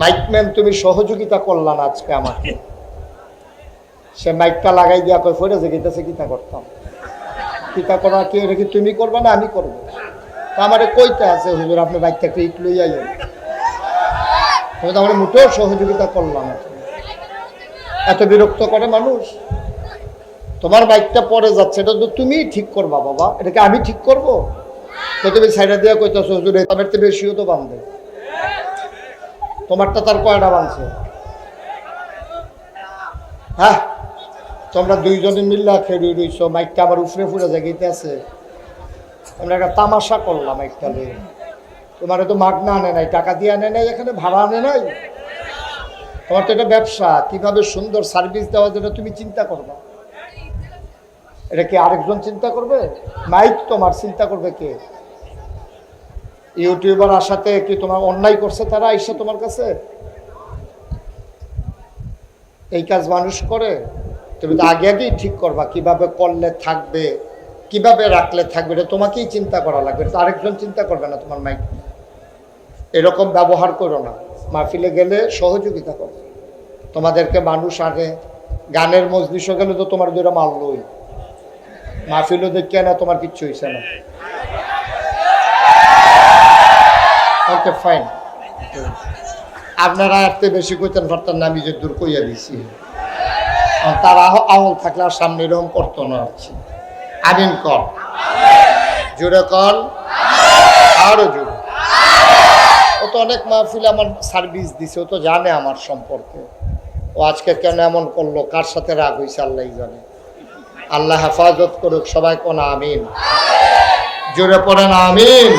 Mic man তুমি সহযোগিতা করলা না আজকে আমাকে। সে মাইকটা লাগাই দিয়া কই ফইরা যে গেতেছে কিতা করতাম? কিতা করা কি, এটা কি তুমি করবা না আমি করব? তা আমারে কইতে আছে, হুজুর, আপনি বাইকটা একটু ইট লইয়া তুমি তো আমার মোটেও সহযোগিতা করলাম এত বিরক্ত করে মানুষ। তোমার বাইকটা পরে যাচ্ছে, এটা তো তুমিই ঠিক করবা, বাবা। এটাকে আমি ঠিক করব? তো তুমি সাইডে দিয়ে কইতেছো, হুজুর তো বেশিও তো বান্ধে। তোমারটা তার কয়টা বানছে? হ্যাঁ? তোমরা দুইজনে মিল্লা খেয়ে রইছো, মাইকটা আবার উফরে ফুরে জায়গাতে আছে। আমরা একটা তামাশা করলাম মাইকটা নিয়ে তোমার তো মাগনা আনে নাই, টাকা দিয়ে আনে নাই, এখানে ভাড়া আনে নাই। তোমার তো এটা ব্যবসা, কীভাবে সুন্দর সার্ভিস দেওয়া যেটা তুমি চিন্তা করবা? এটা কি আরেকজন চিন্তা করবে? মাইক তোমার চিন্তা করবে কে? ইউটিউবার আসাতে কি তোমার অন্যায় করছে তারা এসে তোমার কাছে? এই কাজ মানুষ করে। তুমি তো আগে আগেই ঠিক করবা, কীভাবে করলে থাকবে, কীভাবে রাখলে থাকবে, এটা তোমাকেই চিন্তা করা লাগবে। আরেকজন চিন্তা করবে না তোমার মাইক। এরকম ব্যবহার করো না। মাহফিলে গেলে সহযোগিতা করো। তোমাদেরকে মানুষ আনে গানের মজলিশও গেলে তো তোমার দুটো মারলই মাহফিলও দেখে না, তোমার কিচ্ছু হয়েছে না। ওকে ফাইন আপনারা এত বেশি কইতেন পারতেন না, আমি যে দূর কইয়া দিছি। তারা আমল থাকলে আর সামনে এরকম করতো না আছি আমিন কর। জোরে কর। আরও জোরে। ও তো অনেক মাহফিল আমার সার্ভিস দিছে, ও তো জানে আমার সম্পর্কে। ও আজকে কেন এমন করল, কার সাথে রাগ হয়েছে আল্লাহ জানে। আল্লাহ হেফাজত করুক, সবাই কোন আমিন। জোরে পড়েন, আমিন।